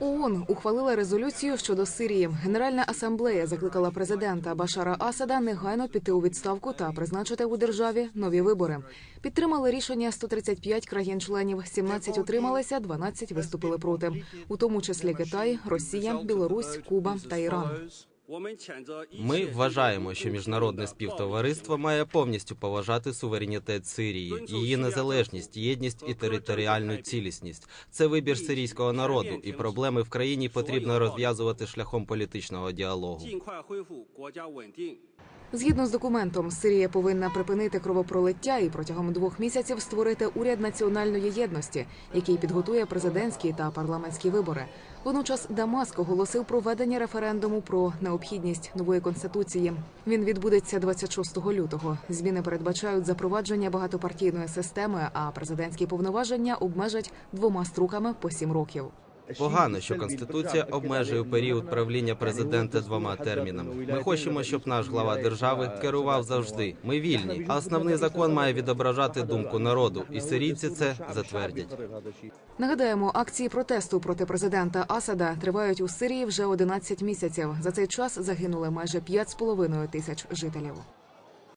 ООН ухвалила резолюцію щодо Сирії. Генеральна асамблея закликала президента Башара Асада негайно піти у відставку та призначити у державі нові вибори. Підтримали рішення 135 країн-членів, 17 утрималися, 12 виступили проти, у тому числі Китай, Росія, Білорусь, Куба та Іран. Ми вважаємо, що міжнародне співтовариство має повністю поважати суверенітет Сирії, її незалежність, єдність і територіальну цілісність. Це вибір сирійського народу, і проблеми в країні потрібно розв'язувати шляхом політичного діалогу. Згідно з документом, Сирія повинна припинити кровопролиття і протягом двох місяців створити уряд національної єдності, який підготує президентські та парламентські вибори. Водночас Дамаск оголосив проведення референдуму про необхідність нової конституції. Він відбудеться 26 лютого. Зміни передбачають запровадження багатопартійної системи, а президентські повноваження обмежать двома струками по сім років. Погано, що конституція обмежує період правління президента двома термінами. Ми хочемо, щоб наш глава держави керував завжди. Ми вільні, а основний закон має відображати думку народу, і сирійці це затвердять. Нагадаємо, акції протесту проти президента Асада тривають у Сирії вже 11 місяців. За цей час загинули майже 5,5 тисяч жителів.